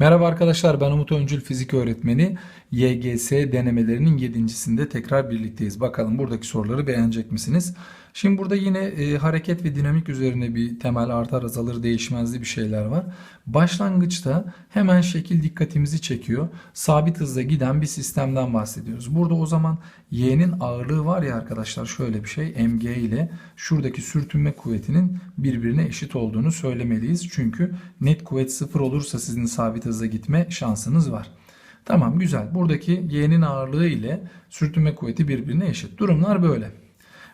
Merhaba arkadaşlar ben Umut Öncül fizik öğretmeni. YGS denemelerinin yedincisinde tekrar birlikteyiz. Bakalım buradaki soruları beğenecek misiniz? Şimdi burada yine e, hareket ve dinamik üzerine bir temel artar azalır değişmezli bir şeyler var. Başlangıçta hemen şekil dikkatimizi çekiyor. Sabit hızla giden bir sistemden bahsediyoruz. Burada o zaman y'nin ağırlığı var ya arkadaşlar şöyle bir şey mg ile şuradaki sürtünme kuvvetinin birbirine eşit olduğunu söylemeliyiz. Çünkü net kuvvet sıfır olursa sizin sabit hızla gitme şansınız var. Tamam güzel. Buradaki y'nin ağırlığı ile sürtünme kuvveti birbirine eşit. Durumlar böyle.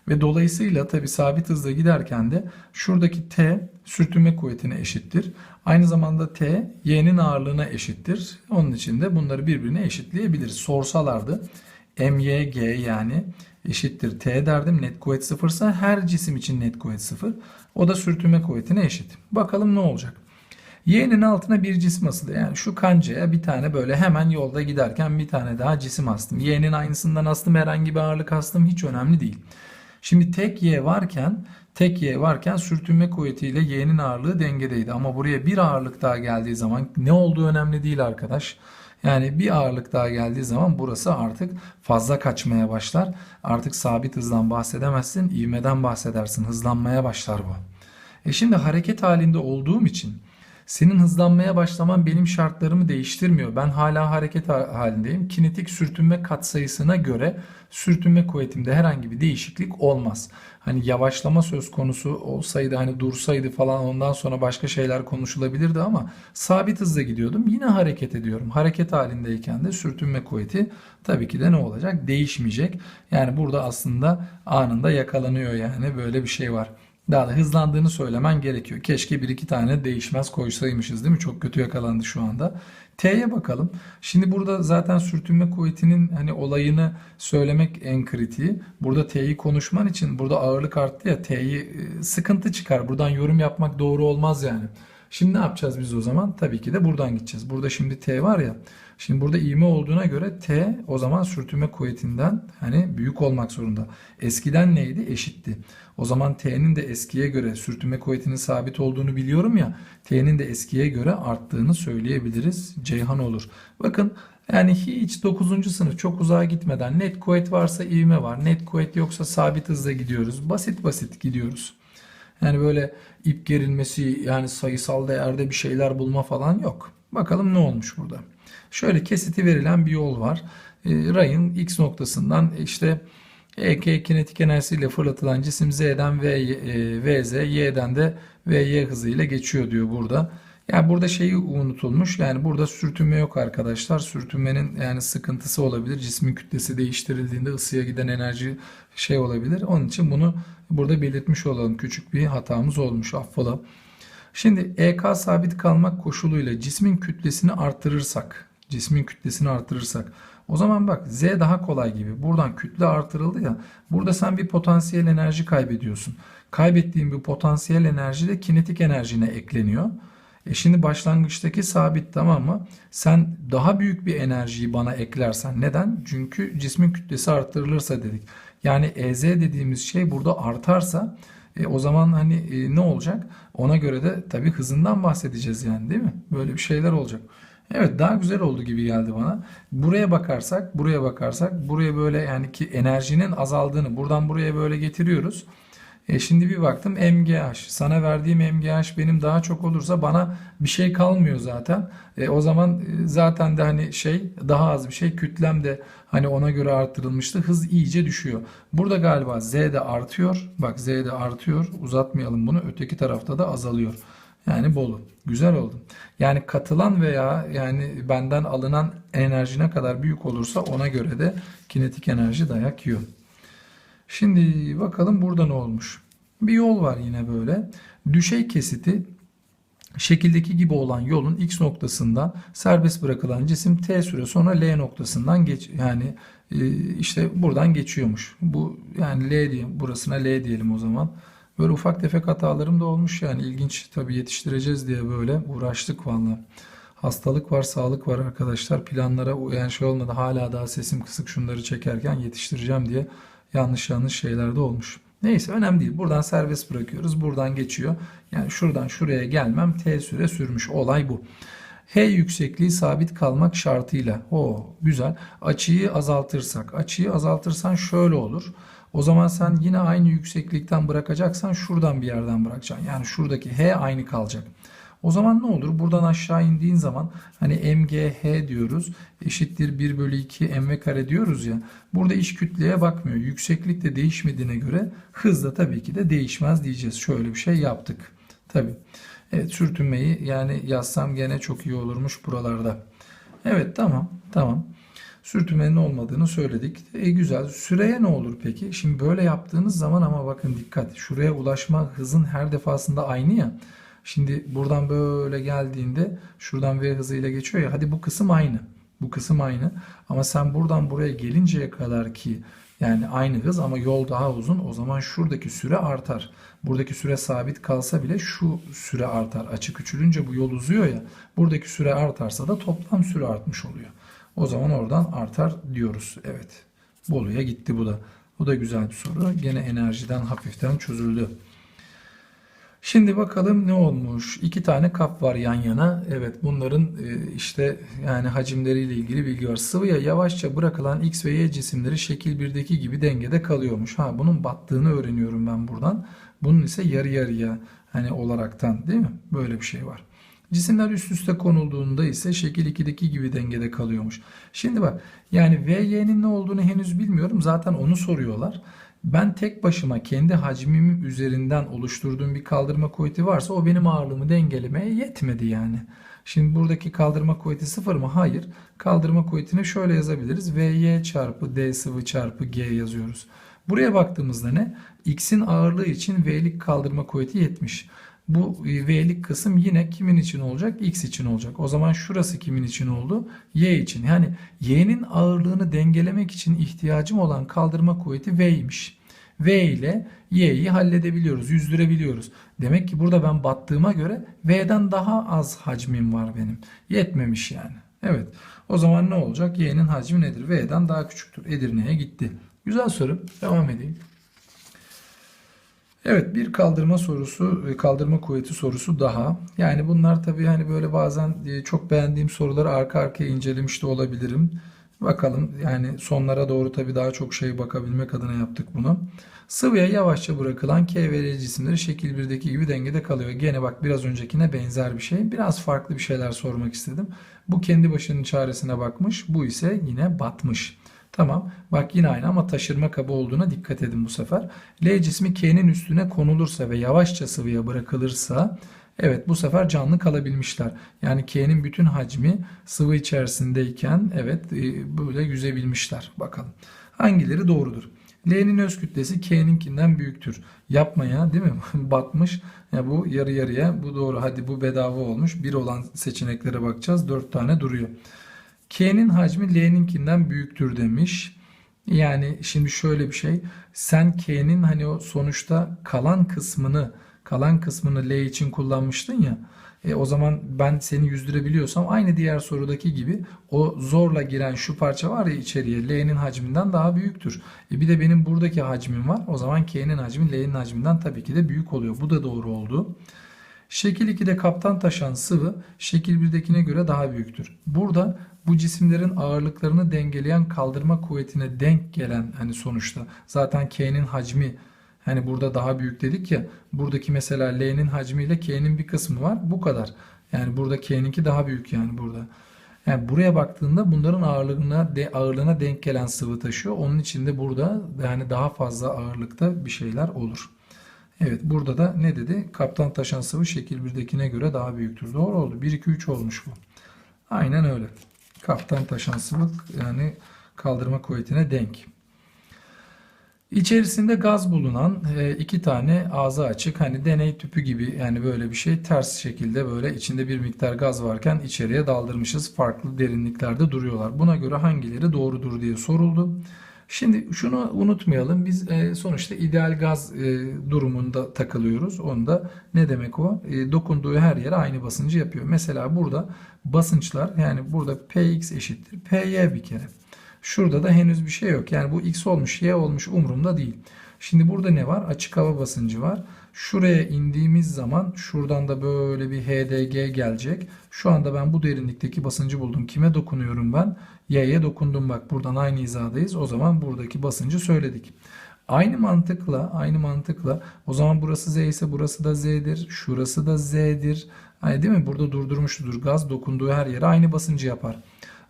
Ve dolayısıyla tabi sabit hızla giderken de şuradaki T sürtünme kuvvetine eşittir. Aynı zamanda T y'nin ağırlığına eşittir. Onun için de bunları birbirine eşitleyebiliriz. Sorsalardı MYG yani eşittir T derdim. Net kuvvet sıfırsa her cisim için net kuvvet sıfır. O da sürtünme kuvvetine eşit. Bakalım ne olacak? Y'nin altına bir cisim asılı. Yani şu kancaya bir tane böyle hemen yolda giderken bir tane daha cisim astım. Y'nin aynısından astım herhangi bir ağırlık astım hiç önemli değil. Şimdi tek y varken tek y varken sürtünme kuvvetiyle y'nin ağırlığı dengedeydi. Ama buraya bir ağırlık daha geldiği zaman ne olduğu önemli değil arkadaş. Yani bir ağırlık daha geldiği zaman burası artık fazla kaçmaya başlar. Artık sabit hızdan bahsedemezsin, ivmeden bahsedersin. Hızlanmaya başlar bu. E şimdi hareket halinde olduğum için senin hızlanmaya başlaman benim şartlarımı değiştirmiyor. Ben hala hareket halindeyim. Kinetik sürtünme katsayısına göre sürtünme kuvvetimde herhangi bir değişiklik olmaz. Hani yavaşlama söz konusu olsaydı hani dursaydı falan ondan sonra başka şeyler konuşulabilirdi ama sabit hızla gidiyordum. Yine hareket ediyorum. Hareket halindeyken de sürtünme kuvveti tabii ki de ne olacak? Değişmeyecek. Yani burada aslında anında yakalanıyor yani böyle bir şey var. Daha da hızlandığını söylemen gerekiyor. Keşke bir iki tane değişmez koysaymışız değil mi? Çok kötü yakalandı şu anda. T'ye bakalım. Şimdi burada zaten sürtünme kuvvetinin hani olayını söylemek en kritiği. Burada T'yi konuşman için burada ağırlık arttı ya T'yi e, sıkıntı çıkar. Buradan yorum yapmak doğru olmaz yani. Şimdi ne yapacağız biz o zaman? Tabii ki de buradan gideceğiz. Burada şimdi T var ya. Şimdi burada ivme olduğuna göre T o zaman sürtünme kuvvetinden hani büyük olmak zorunda. Eskiden neydi? Eşitti. O zaman T'nin de eskiye göre sürtünme kuvvetinin sabit olduğunu biliyorum ya. T'nin de eskiye göre arttığını söyleyebiliriz. Ceyhan olur. Bakın yani hiç 9. sınıf çok uzağa gitmeden net kuvvet varsa ivme var. Net kuvvet yoksa sabit hızla gidiyoruz. Basit basit gidiyoruz. Yani böyle ip gerilmesi yani sayısal değerde bir şeyler bulma falan yok. Bakalım ne olmuş burada. Şöyle kesiti verilen bir yol var. E, rayın x noktasından işte EK kinetik enerjisiyle fırlatılan cisim Z'den v, e, VZ, Y'den de VY hızıyla geçiyor diyor burada. Yani burada şeyi unutulmuş. Yani burada sürtünme yok arkadaşlar. Sürtünmenin yani sıkıntısı olabilir. Cismin kütlesi değiştirildiğinde ısıya giden enerji şey olabilir. Onun için bunu burada belirtmiş olalım. Küçük bir hatamız olmuş. Affola. Şimdi EK sabit kalmak koşuluyla cismin kütlesini artırırsak, cismin kütlesini artırırsak o zaman bak Z daha kolay gibi. Buradan kütle artırıldı ya. Burada sen bir potansiyel enerji kaybediyorsun. Kaybettiğin bir potansiyel enerji de kinetik enerjine ekleniyor. E şimdi başlangıçtaki sabit tamam mı? Sen daha büyük bir enerjiyi bana eklersen neden? Çünkü cismin kütlesi artırılırsa dedik. Yani EZ dediğimiz şey burada artarsa e, o zaman hani e, ne olacak? Ona göre de tabii hızından bahsedeceğiz yani değil mi? Böyle bir şeyler olacak. Evet daha güzel oldu gibi geldi bana. Buraya bakarsak, buraya bakarsak, buraya böyle yani ki enerjinin azaldığını buradan buraya böyle getiriyoruz. E şimdi bir baktım MGH. Sana verdiğim MGH benim daha çok olursa bana bir şey kalmıyor zaten. E o zaman e, zaten de hani şey daha az bir şey. Kütlem de hani ona göre artırılmıştı. Hız iyice düşüyor. Burada galiba Z de artıyor. Bak Z de artıyor. Uzatmayalım bunu. Öteki tarafta da azalıyor. Yani bolu. Güzel oldu. Yani katılan veya yani benden alınan enerji ne kadar büyük olursa ona göre de kinetik enerji dayak yiyor. Şimdi bakalım burada ne olmuş. Bir yol var yine böyle. Düşey kesiti şekildeki gibi olan yolun x noktasından serbest bırakılan cisim t süre sonra L noktasından geç yani e, işte buradan geçiyormuş. Bu yani L diye burasına L diyelim o zaman. Böyle ufak tefek hatalarım da olmuş yani ilginç tabii yetiştireceğiz diye böyle uğraştık valla. Hastalık var, sağlık var arkadaşlar. Planlara uyan şey olmadı. Hala daha sesim kısık şunları çekerken yetiştireceğim diye yanlış yanlış şeyler de olmuş. Neyse önemli değil. Buradan serbest bırakıyoruz. Buradan geçiyor. Yani şuradan şuraya gelmem T süre sürmüş. Olay bu. H yüksekliği sabit kalmak şartıyla. O güzel. Açıyı azaltırsak. Açıyı azaltırsan şöyle olur. O zaman sen yine aynı yükseklikten bırakacaksan şuradan bir yerden bırakacaksın. Yani şuradaki H aynı kalacak. O zaman ne olur? Buradan aşağı indiğin zaman hani MGH diyoruz. Eşittir 1 bölü 2 mv kare diyoruz ya. Burada iş kütleye bakmıyor. Yükseklik de değişmediğine göre hız da tabii ki de değişmez diyeceğiz. Şöyle bir şey yaptık. Tabii. Evet sürtünmeyi yani yazsam gene çok iyi olurmuş buralarda. Evet tamam tamam. Sürtünmenin olmadığını söyledik. E güzel. Süreye ne olur peki? Şimdi böyle yaptığınız zaman ama bakın dikkat. Şuraya ulaşma hızın her defasında aynı ya. Şimdi buradan böyle geldiğinde şuradan v hızıyla geçiyor ya. Hadi bu kısım aynı. Bu kısım aynı. Ama sen buradan buraya gelinceye kadar ki yani aynı hız ama yol daha uzun. O zaman şuradaki süre artar. Buradaki süre sabit kalsa bile şu süre artar. Açı küçülünce bu yol uzuyor ya. Buradaki süre artarsa da toplam süre artmış oluyor. O zaman oradan artar diyoruz. Evet. Bolu'ya gitti bu da. Bu da güzel bir soru. Gene enerjiden hafiften çözüldü. Şimdi bakalım ne olmuş? İki tane kap var yan yana. Evet bunların e, işte yani hacimleriyle ilgili bilgi var. Sıvıya yavaşça bırakılan X ve Y cisimleri şekil 1'deki gibi dengede kalıyormuş. Ha bunun battığını öğreniyorum ben buradan. Bunun ise yarı yarıya hani olaraktan değil mi? Böyle bir şey var. Cisimler üst üste konulduğunda ise şekil 2'deki gibi dengede kalıyormuş. Şimdi bak yani VY'nin ne olduğunu henüz bilmiyorum. Zaten onu soruyorlar. Ben tek başıma kendi hacmim üzerinden oluşturduğum bir kaldırma kuvveti varsa o benim ağırlığımı dengelemeye yetmedi yani. Şimdi buradaki kaldırma kuvveti sıfır mı? Hayır. Kaldırma kuvvetini şöyle yazabiliriz. Vy çarpı d sıvı çarpı g yazıyoruz. Buraya baktığımızda ne? X'in ağırlığı için V'lik kaldırma kuvveti 70. Bu V'lik kısım yine kimin için olacak? X için olacak. O zaman şurası kimin için oldu? Y için. Yani Y'nin ağırlığını dengelemek için ihtiyacım olan kaldırma kuvveti V'ymiş. V ile Y'yi halledebiliyoruz, yüzdürebiliyoruz. Demek ki burada ben battığıma göre V'den daha az hacmim var benim. Yetmemiş yani. Evet. O zaman ne olacak? Y'nin hacmi nedir? V'den daha küçüktür. Edirne'ye gitti. Güzel soru. Devam edeyim. Evet bir kaldırma sorusu, e, kaldırma kuvveti sorusu daha. Yani bunlar tabii hani böyle bazen e, çok beğendiğim soruları arka arkaya incelemiş de olabilirim. Bakalım yani sonlara doğru tabii daha çok şey bakabilmek adına yaptık bunu. Sıvıya yavaşça bırakılan K ve L cisimleri şekil 1'deki gibi dengede kalıyor. Gene bak biraz öncekine benzer bir şey. Biraz farklı bir şeyler sormak istedim. Bu kendi başının çaresine bakmış. Bu ise yine batmış. Tamam. Bak yine aynı ama taşırma kabı olduğuna dikkat edin bu sefer. L cismi K'nin üstüne konulursa ve yavaşça sıvıya bırakılırsa evet bu sefer canlı kalabilmişler. Yani K'nin bütün hacmi sıvı içerisindeyken evet e, böyle yüzebilmişler. Bakalım. Hangileri doğrudur? L'nin öz kütlesi K'ninkinden büyüktür. Yapmaya değil mi? Batmış. Ya bu yarı yarıya. Bu doğru. Hadi bu bedava olmuş. Bir olan seçeneklere bakacağız. Dört tane duruyor. K'nin hacmi L'ninkinden büyüktür demiş. Yani şimdi şöyle bir şey. Sen K'nin hani o sonuçta kalan kısmını kalan kısmını L için kullanmıştın ya. E, o zaman ben seni yüzdürebiliyorsam aynı diğer sorudaki gibi o zorla giren şu parça var ya içeriye L'nin hacminden daha büyüktür. E, bir de benim buradaki hacmim var. O zaman K'nin hacmi L'nin hacminden tabii ki de büyük oluyor. Bu da doğru oldu. Şekil 2'de kaptan taşan sıvı şekil 1'dekine göre daha büyüktür. Burada bu cisimlerin ağırlıklarını dengeleyen kaldırma kuvvetine denk gelen hani sonuçta zaten K'nin hacmi hani burada daha büyük dedik ya buradaki mesela L'nin hacmiyle K'nin bir kısmı var bu kadar. Yani burada K'ninki daha büyük yani burada. Yani buraya baktığında bunların ağırlığına de, ağırlığına denk gelen sıvı taşıyor. Onun içinde burada yani daha fazla ağırlıkta bir şeyler olur. Evet burada da ne dedi? Kaptan taşan sıvı şekil 1'dekine göre daha büyüktür. Doğru oldu. 1 2 3 olmuş bu. Aynen öyle. Kaptan taşan yani kaldırma kuvvetine denk. İçerisinde gaz bulunan e, iki tane ağzı açık hani deney tüpü gibi yani böyle bir şey ters şekilde böyle içinde bir miktar gaz varken içeriye daldırmışız. Farklı derinliklerde duruyorlar. Buna göre hangileri doğrudur diye soruldu. Şimdi şunu unutmayalım. Biz e, sonuçta ideal gaz e, durumunda takılıyoruz. Onda ne demek o? E, dokunduğu her yere aynı basıncı yapıyor. Mesela burada basınçlar yani burada Px eşittir Py bir kere. Şurada da henüz bir şey yok. Yani bu x olmuş, y olmuş umurumda değil. Şimdi burada ne var? Açık hava basıncı var. Şuraya indiğimiz zaman şuradan da böyle bir HDG gelecek. Şu anda ben bu derinlikteki basıncı buldum. Kime dokunuyorum ben? Y'ye dokundum bak. Buradan aynı hizadayız. O zaman buradaki basıncı söyledik. Aynı mantıkla, aynı mantıkla o zaman burası Z ise burası da Z'dir. Şurası da Z'dir. Hani değil mi? Burada durdurmuştur. Gaz dokunduğu her yere aynı basıncı yapar.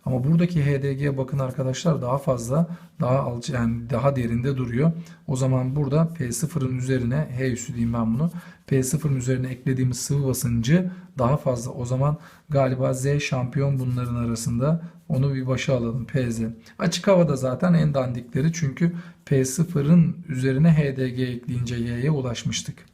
Ama buradaki HDG'ye bakın arkadaşlar daha fazla, daha alçı yani daha derinde duruyor. O zaman burada P0'ın üzerine H üssü diyeyim ben bunu. P0'ın üzerine eklediğimiz sıvı basıncı daha fazla. O zaman galiba Z şampiyon bunların arasında. Onu bir başa alalım PZ. Açık havada zaten en dandikleri çünkü P0'ın üzerine HDG ekleyince Y'ye ulaşmıştık.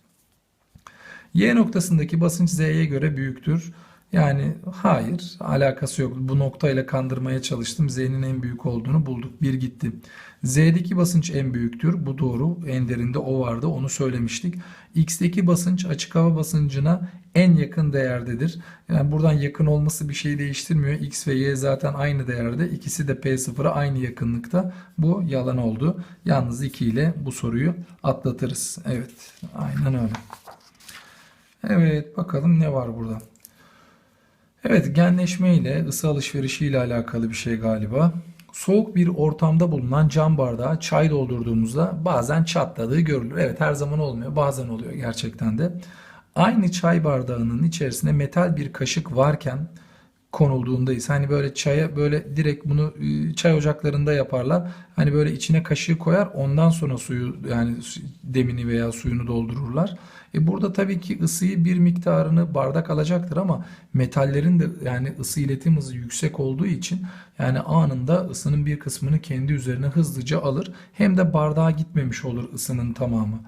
Y noktasındaki basınç Z'ye göre büyüktür. Yani hayır alakası yok. Bu noktayla kandırmaya çalıştım. Z'nin en büyük olduğunu bulduk. Bir gitti. Z'deki basınç en büyüktür. Bu doğru. En derinde o vardı. Onu söylemiştik. X'deki basınç açık hava basıncına en yakın değerdedir. Yani buradan yakın olması bir şey değiştirmiyor. X ve Y zaten aynı değerde. İkisi de P0'a aynı yakınlıkta. Bu yalan oldu. Yalnız 2 ile bu soruyu atlatırız. Evet. Aynen öyle. Evet bakalım ne var burada. Evet genleşme ile ısı alışverişi ile alakalı bir şey galiba. Soğuk bir ortamda bulunan cam bardağa çay doldurduğumuzda bazen çatladığı görülür. Evet her zaman olmuyor bazen oluyor gerçekten de. Aynı çay bardağının içerisine metal bir kaşık varken konulduğunda ise hani böyle çaya böyle direkt bunu e, çay ocaklarında yaparlar. Hani böyle içine kaşığı koyar ondan sonra suyu yani demini veya suyunu doldururlar. E burada tabii ki ısıyı bir miktarını bardak alacaktır ama metallerin de yani ısı iletim hızı yüksek olduğu için yani anında ısının bir kısmını kendi üzerine hızlıca alır. Hem de bardağa gitmemiş olur ısının tamamı.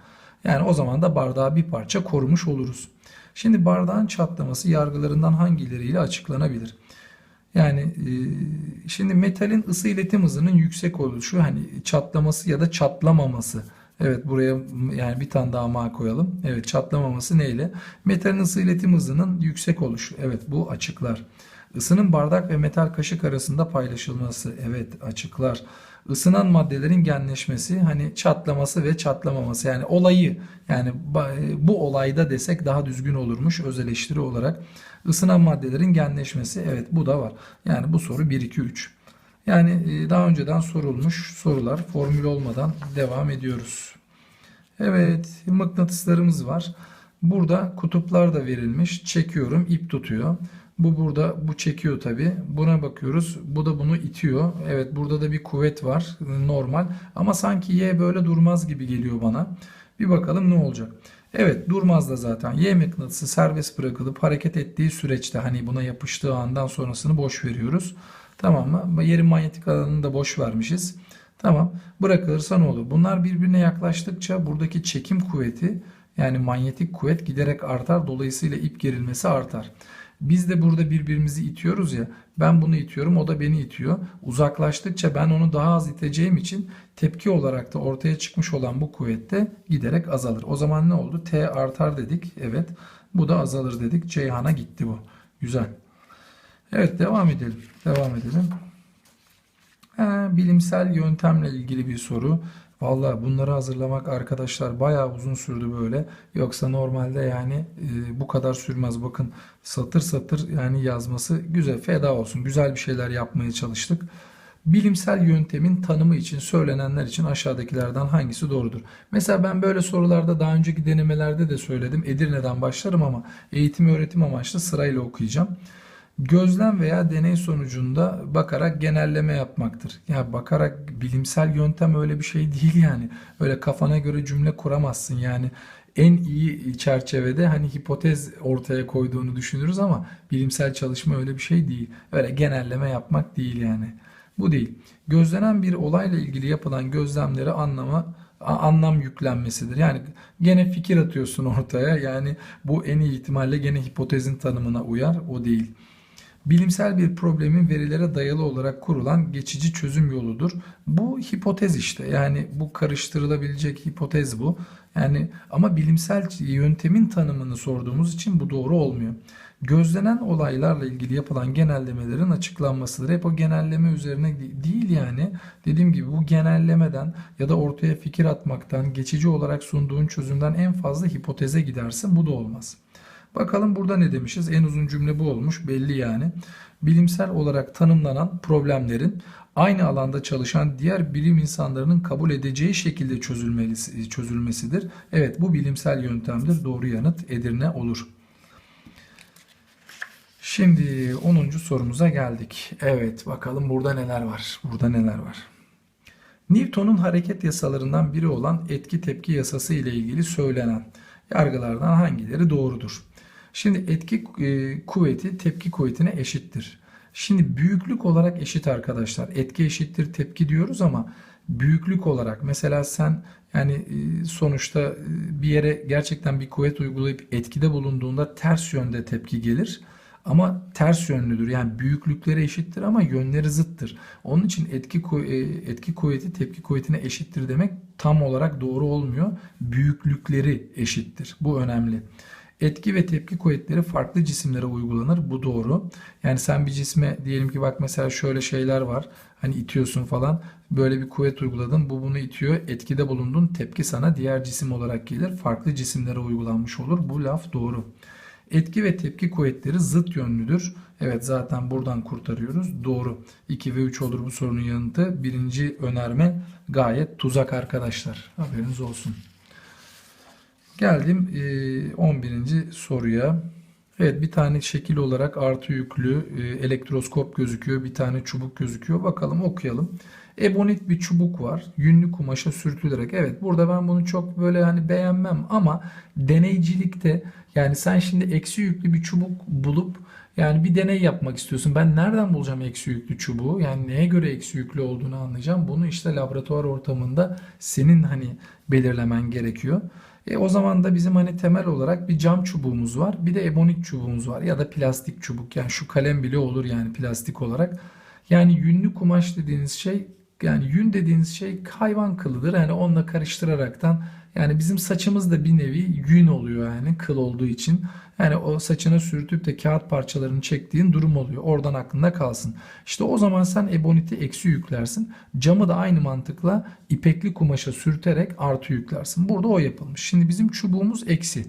Yani o zaman da bardağı bir parça korumuş oluruz. Şimdi bardağın çatlaması yargılarından hangileriyle açıklanabilir? Yani e, şimdi metalin ısı iletim hızının yüksek oluşu hani çatlaması ya da çatlamaması. Evet buraya yani bir tane daha ma koyalım. Evet çatlamaması neyle? Metalin ısı iletim hızının yüksek oluşu. Evet bu açıklar. Isının bardak ve metal kaşık arasında paylaşılması. Evet açıklar. Isınan maddelerin genleşmesi hani çatlaması ve çatlamaması yani olayı yani bu olayda desek daha düzgün olurmuş öz eleştiri olarak. Isınan maddelerin genleşmesi evet bu da var. Yani bu soru 1 2 3. Yani e, daha önceden sorulmuş sorular formül olmadan devam ediyoruz. Evet mıknatıslarımız var. Burada kutuplar da verilmiş. Çekiyorum ip tutuyor. Bu burada bu çekiyor tabi. Buna bakıyoruz. Bu da bunu itiyor. Evet burada da bir kuvvet var. Normal. Ama sanki Y böyle durmaz gibi geliyor bana. Bir bakalım ne olacak. Evet durmaz da zaten. Y mıknatısı serbest bırakılıp hareket ettiği süreçte hani buna yapıştığı andan sonrasını boş veriyoruz. Tamam mı? Yerin manyetik alanını da boş vermişiz. Tamam. Bırakılırsa ne olur? Bunlar birbirine yaklaştıkça buradaki çekim kuvveti yani manyetik kuvvet giderek artar. Dolayısıyla ip gerilmesi artar. Biz de burada birbirimizi itiyoruz ya. Ben bunu itiyorum, o da beni itiyor. Uzaklaştıkça ben onu daha az iteceğim için tepki olarak da ortaya çıkmış olan bu kuvvet de giderek azalır. O zaman ne oldu? T artar dedik. Evet. Bu da azalır dedik. Ceyhan'a gitti bu. Güzel. Evet devam edelim. Devam edelim. He, bilimsel yöntemle ilgili bir soru. Valla bunları hazırlamak arkadaşlar bayağı uzun sürdü böyle. Yoksa normalde yani e, bu kadar sürmez. Bakın satır satır yani yazması güzel. Feda olsun. Güzel bir şeyler yapmaya çalıştık. Bilimsel yöntemin tanımı için söylenenler için aşağıdakilerden hangisi doğrudur? Mesela ben böyle sorularda daha önceki denemelerde de söyledim. Edirne'den başlarım ama eğitim öğretim amaçlı sırayla okuyacağım. Gözlem veya deney sonucunda bakarak genelleme yapmaktır. Ya bakarak bilimsel yöntem öyle bir şey değil yani. Öyle kafana göre cümle kuramazsın yani. En iyi çerçevede hani hipotez ortaya koyduğunu düşünürüz ama bilimsel çalışma öyle bir şey değil. Öyle genelleme yapmak değil yani. Bu değil. Gözlenen bir olayla ilgili yapılan gözlemleri anlama anlam yüklenmesidir. Yani gene fikir atıyorsun ortaya. Yani bu en iyi ihtimalle gene hipotezin tanımına uyar. O değil. Bilimsel bir problemin verilere dayalı olarak kurulan geçici çözüm yoludur. Bu hipotez işte. Yani bu karıştırılabilecek hipotez bu. Yani ama bilimsel yöntemin tanımını sorduğumuz için bu doğru olmuyor. gözlenen olaylarla ilgili yapılan genellemelerin açıklanmasıdır. Hep o genelleme üzerine de- değil yani. Dediğim gibi bu genellemeden ya da ortaya fikir atmaktan, geçici olarak sunduğun çözümden en fazla hipoteze gidersin. Bu da olmaz. Bakalım burada ne demişiz? En uzun cümle bu olmuş belli yani. Bilimsel olarak tanımlanan problemlerin aynı alanda çalışan diğer bilim insanlarının kabul edeceği şekilde çözülmelisi, çözülmesidir. Evet bu bilimsel yöntemdir. Doğru yanıt Edirne olur. Şimdi 10. sorumuza geldik. Evet bakalım burada neler var. Burada neler var. Newton'un hareket yasalarından biri olan etki tepki yasası ile ilgili söylenen yargılardan hangileri doğrudur? Şimdi etki e, kuvveti tepki kuvvetine eşittir. Şimdi büyüklük olarak eşit arkadaşlar. Etki eşittir tepki diyoruz ama büyüklük olarak mesela sen yani e, sonuçta e, bir yere gerçekten bir kuvvet uygulayıp etkide bulunduğunda ters yönde tepki gelir. Ama ters yönlüdür. Yani büyüklükleri eşittir ama yönleri zıttır. Onun için etki etki kuvveti tepki kuvvetine eşittir demek tam olarak doğru olmuyor. Büyüklükleri eşittir. Bu önemli. Etki ve tepki kuvvetleri farklı cisimlere uygulanır. Bu doğru. Yani sen bir cisme diyelim ki bak mesela şöyle şeyler var. Hani itiyorsun falan. Böyle bir kuvvet uyguladın. Bu bunu itiyor. Etkide bulundun. Tepki sana diğer cisim olarak gelir. Farklı cisimlere uygulanmış olur. Bu laf doğru. Etki ve tepki kuvvetleri zıt yönlüdür. Evet zaten buradan kurtarıyoruz. Doğru. 2 ve 3 olur bu sorunun yanıtı. Birinci önerme gayet tuzak arkadaşlar. Haberiniz olsun. Geldim e, 11. soruya. Evet bir tane şekil olarak artı yüklü e, elektroskop gözüküyor. Bir tane çubuk gözüküyor. Bakalım okuyalım. Ebonit bir çubuk var. Yünlü kumaşa sürtülerek. Evet burada ben bunu çok böyle hani beğenmem ama deneycilikte yani sen şimdi eksi yüklü bir çubuk bulup yani bir deney yapmak istiyorsun. Ben nereden bulacağım eksi yüklü çubuğu? Yani neye göre eksi yüklü olduğunu anlayacağım. Bunu işte laboratuvar ortamında senin hani belirlemen gerekiyor. E o zaman da bizim hani temel olarak bir cam çubuğumuz var. Bir de ebonit çubuğumuz var ya da plastik çubuk. Yani şu kalem bile olur yani plastik olarak. Yani yünlü kumaş dediğiniz şey yani yün dediğiniz şey hayvan kılıdır. Yani onunla karıştıraraktan yani bizim saçımız da bir nevi yün oluyor yani kıl olduğu için. Yani o saçına sürtüp de kağıt parçalarını çektiğin durum oluyor. Oradan aklında kalsın. İşte o zaman sen eboniti eksi yüklersin. Camı da aynı mantıkla ipekli kumaşa sürterek artı yüklersin. Burada o yapılmış. Şimdi bizim çubuğumuz eksi.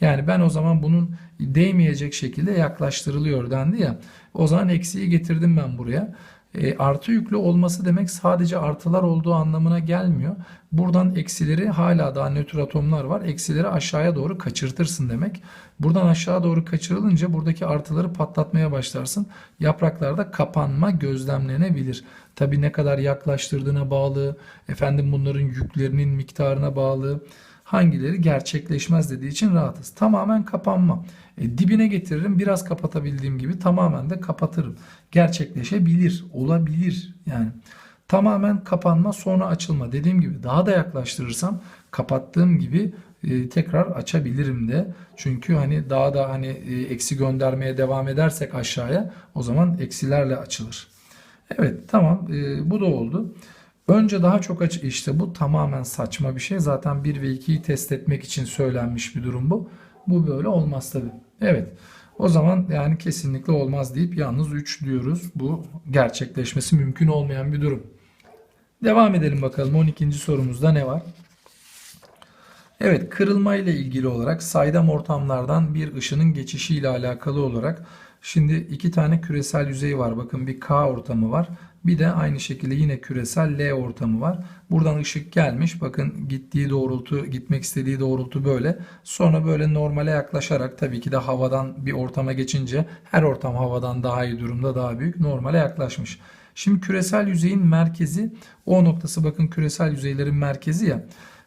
Yani ben o zaman bunun değmeyecek şekilde yaklaştırılıyor dendi ya. O zaman eksiyi getirdim ben buraya. E, artı yüklü olması demek sadece artılar olduğu anlamına gelmiyor. Buradan eksileri hala daha nötr atomlar var. Eksileri aşağıya doğru kaçırtırsın demek. Buradan aşağı doğru kaçırılınca buradaki artıları patlatmaya başlarsın. Yapraklarda kapanma gözlemlenebilir. Tabi ne kadar yaklaştırdığına bağlı, efendim bunların yüklerinin miktarına bağlı. Hangileri gerçekleşmez dediği için rahatız. Tamamen kapanma. E, dibine getiririm biraz kapatabildiğim gibi tamamen de kapatırım. Gerçekleşebilir, olabilir yani. Tamamen kapanma sonra açılma. Dediğim gibi daha da yaklaştırırsam kapattığım gibi e, tekrar açabilirim de. Çünkü hani daha da hani e, eksi göndermeye devam edersek aşağıya o zaman eksilerle açılır. Evet tamam e, bu da oldu. Önce daha çok aç işte bu tamamen saçma bir şey. Zaten 1 ve 2'yi test etmek için söylenmiş bir durum bu. Bu böyle olmaz tabi. Evet. O zaman yani kesinlikle olmaz deyip yalnız 3 diyoruz. Bu gerçekleşmesi mümkün olmayan bir durum. Devam edelim bakalım 12. sorumuzda ne var? Evet kırılma ile ilgili olarak saydam ortamlardan bir ışının geçişi ile alakalı olarak şimdi iki tane küresel yüzey var. Bakın bir K ortamı var. Bir de aynı şekilde yine küresel L ortamı var. Buradan ışık gelmiş. Bakın gittiği doğrultu, gitmek istediği doğrultu böyle. Sonra böyle normale yaklaşarak tabii ki de havadan bir ortama geçince her ortam havadan daha iyi durumda, daha büyük. Normale yaklaşmış. Şimdi küresel yüzeyin merkezi O noktası bakın küresel yüzeylerin merkezi ya.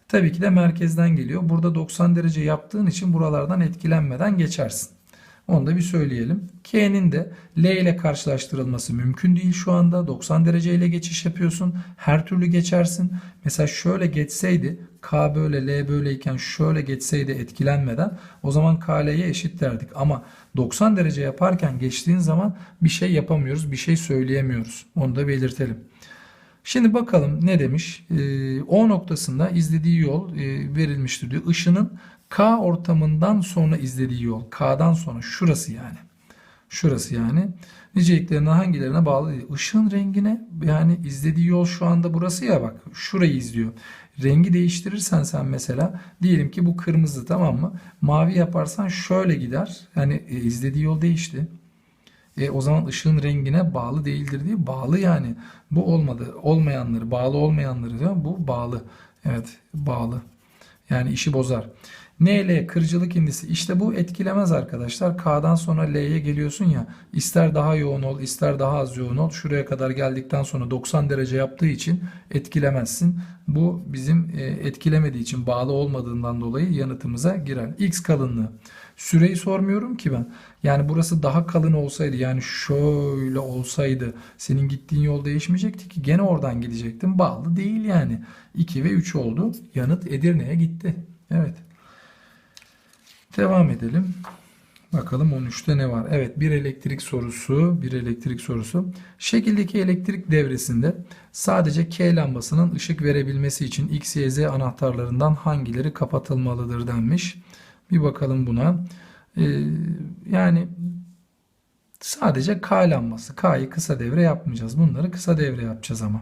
Tabii ki de merkezden geliyor. Burada 90 derece yaptığın için buralardan etkilenmeden geçersin. Onu da bir söyleyelim. K'nin de L ile karşılaştırılması mümkün değil şu anda. 90 derece ile geçiş yapıyorsun. Her türlü geçersin. Mesela şöyle geçseydi K böyle L böyleyken şöyle geçseydi etkilenmeden o zaman K L'ye eşit derdik. Ama 90 derece yaparken geçtiğin zaman bir şey yapamıyoruz. Bir şey söyleyemiyoruz. Onu da belirtelim. Şimdi bakalım ne demiş? Ee, O noktasında izlediği yol e, verilmiştir diyor. Işının K ortamından sonra izlediği yol. K'dan sonra şurası yani. Şurası yani. Niceliklerinden hangilerine bağlı değil. Işığın rengine yani izlediği yol şu anda burası ya bak. Şurayı izliyor. Rengi değiştirirsen sen mesela diyelim ki bu kırmızı tamam mı? Mavi yaparsan şöyle gider. Yani e, izlediği yol değişti. E, o zaman ışığın rengine bağlı değildir diye bağlı yani. Bu olmadı. Olmayanları, bağlı olmayanları diyor. Bu bağlı. Evet, bağlı. Yani işi bozar. NL kırıcılık indisi işte bu etkilemez arkadaşlar. K'dan sonra L'ye geliyorsun ya ister daha yoğun ol ister daha az yoğun ol. Şuraya kadar geldikten sonra 90 derece yaptığı için etkilemezsin. Bu bizim e, etkilemediği için bağlı olmadığından dolayı yanıtımıza girer. X kalınlığı. Süreyi sormuyorum ki ben. Yani burası daha kalın olsaydı yani şöyle olsaydı senin gittiğin yol değişmeyecekti ki gene oradan gidecektin. Bağlı değil yani. 2 ve 3 oldu. Yanıt Edirne'ye gitti. Evet. Devam edelim. Bakalım 13'te ne var? Evet bir elektrik sorusu. Bir elektrik sorusu. Şekildeki elektrik devresinde sadece K lambasının ışık verebilmesi için X, Y, Z anahtarlarından hangileri kapatılmalıdır denmiş. Bir bakalım buna. Ee, yani sadece K lambası. K'yı kısa devre yapmayacağız. Bunları kısa devre yapacağız ama.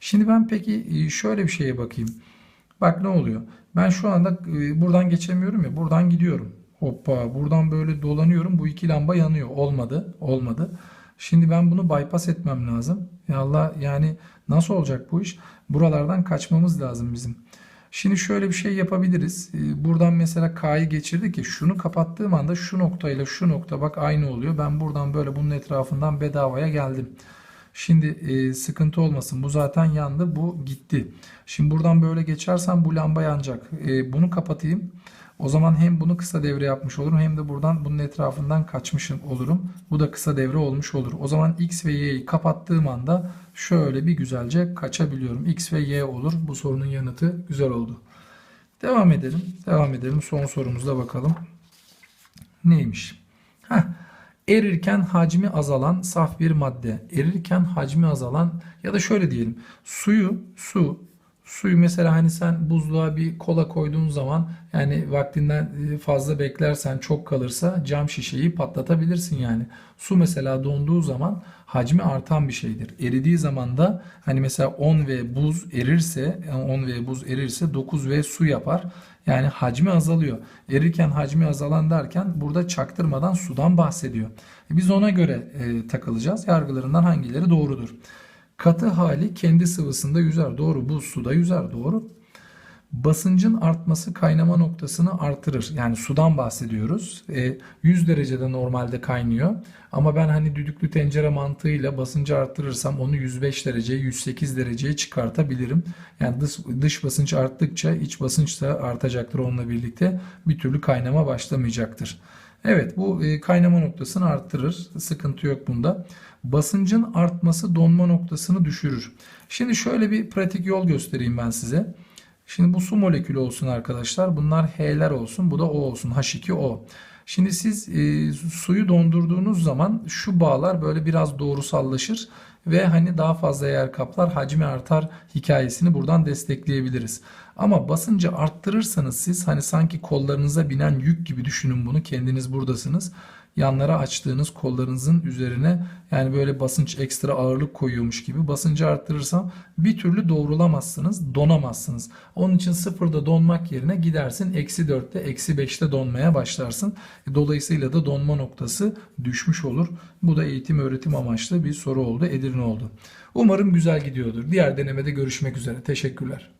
Şimdi ben peki e, şöyle bir şeye bakayım. Bak ne oluyor? Ben şu anda e, buradan geçemiyorum ya. Buradan gidiyorum. Hoppa buradan böyle dolanıyorum. Bu iki lamba yanıyor. Olmadı. Olmadı. Şimdi ben bunu bypass etmem lazım. Ya Allah yani nasıl olacak bu iş? Buralardan kaçmamız lazım bizim. Şimdi şöyle bir şey yapabiliriz. E, Buradan mesela K'yı geçirdik ki şunu kapattığım anda şu noktayla şu nokta bak aynı oluyor. Ben buradan böyle bunun etrafından bedavaya geldim. Şimdi e, sıkıntı olmasın. Bu zaten yandı. Bu gitti. Şimdi buradan böyle geçersem bu lamba yanacak. E, bunu kapatayım. O zaman hem bunu kısa devre yapmış olurum hem de buradan bunun etrafından kaçmışım olurum. Bu da kısa devre olmuş olur. O zaman X ve Y'yi kapattığım anda şöyle bir güzelce kaçabiliyorum. X ve Y olur. Bu sorunun yanıtı güzel oldu. Devam edelim. Devam edelim. Son sorumuzda bakalım. Neymiş? Heh. Erirken hacmi azalan saf bir madde. Erirken hacmi azalan ya da şöyle diyelim. Suyu, su, suyu mesela hani sen buzluğa bir kola koyduğun zaman yani vaktinden fazla beklersen çok kalırsa cam şişeyi patlatabilirsin yani. Su mesela donduğu zaman hacmi artan bir şeydir. Eridiği zaman da hani mesela 10 ve buz erirse 10 ve buz erirse 9 ve su yapar. Yani hacmi azalıyor. Erirken hacmi azalan derken burada çaktırmadan sudan bahsediyor. E Biz ona göre e, takılacağız. Yargılarından hangileri doğrudur? Katı hali kendi sıvısında yüzer. Doğru. Buz suda yüzer. Doğru. Basıncın artması kaynama noktasını artırır. Yani sudan bahsediyoruz. E, 100 derecede normalde kaynıyor. Ama ben hani düdüklü tencere mantığıyla basıncı arttırırsam onu 105 dereceye 108 dereceye çıkartabilirim. Yani dış, dış basınç arttıkça iç basınç da artacaktır onunla birlikte. Bir türlü kaynama başlamayacaktır. Evet bu e, kaynama noktasını arttırır. Sıkıntı yok bunda. Basıncın artması donma noktasını düşürür. Şimdi şöyle bir pratik yol göstereyim ben size. Şimdi bu su molekülü olsun arkadaşlar. Bunlar H'ler olsun. Bu da O olsun. H2O. Şimdi siz e, suyu dondurduğunuz zaman şu bağlar böyle biraz doğrusallaşır ve hani daha fazla yer kaplar, hacmi artar hikayesini buradan destekleyebiliriz. Ama basıncı arttırırsanız siz hani sanki kollarınıza binen yük gibi düşünün bunu. Kendiniz buradasınız yanlara açtığınız kollarınızın üzerine yani böyle basınç ekstra ağırlık koyuyormuş gibi basıncı arttırırsam bir türlü doğrulamazsınız, donamazsınız. Onun için sıfırda donmak yerine gidersin eksi 4'te eksi 5'te donmaya başlarsın. Dolayısıyla da donma noktası düşmüş olur. Bu da eğitim öğretim amaçlı bir soru oldu, Edirne oldu. Umarım güzel gidiyordur. Diğer denemede görüşmek üzere. Teşekkürler.